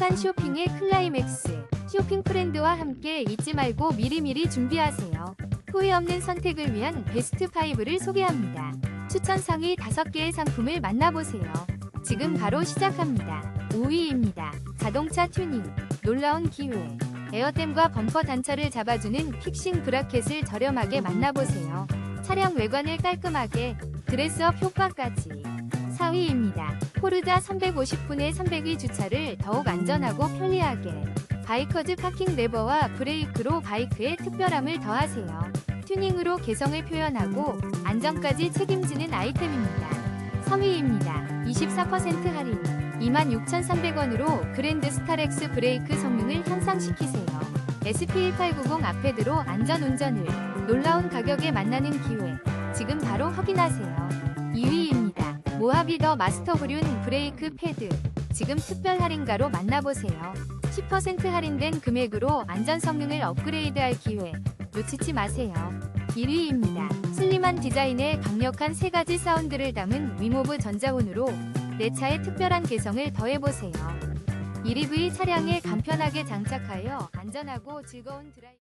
행복한 쇼핑의 클라이맥스. 쇼핑 프렌드와 함께 잊지 말고 미리미리 준비하세요. 후회 없는 선택을 위한 베스트 5를 소개합니다. 추천 상위 5개의 상품을 만나보세요. 지금 바로 시작합니다. 5위입니다. 자동차 튜닝. 놀라운 기회. 에어댐과 범퍼 단차를 잡아주는 픽싱 브라켓을 저렴하게 만나보세요. 차량 외관을 깔끔하게, 드레스업 효과까지. 4위입니다. 포르자 350분의 300위 주차를 더욱 안전하고 편리하게. 바이커즈 파킹 레버와 브레이크로 바이크의 특별함을 더하세요. 튜닝으로 개성을 표현하고 안전까지 책임지는 아이템입니다. 3위입니다. 24% 할인. 26,300원으로 그랜드 스타렉스 브레이크 성능을 향상시키세요. SP1890 아페드로 안전 운전을 놀라운 가격에 만나는 기회. 지금 바로 확인하세요. 2위입니다. 모하비 더 마스터 브륜 브레이크 패드. 지금 특별 할인가로 만나보세요. 10% 할인된 금액으로 안전 성능을 업그레이드할 기회. 놓치지 마세요. 1위입니다. 슬림한 디자인에 강력한 세 가지 사운드를 담은 위모브 전자혼으로 내 차의 특별한 개성을 더해보세요. 1EV 차량에 간편하게 장착하여 안전하고 즐거운 드라이브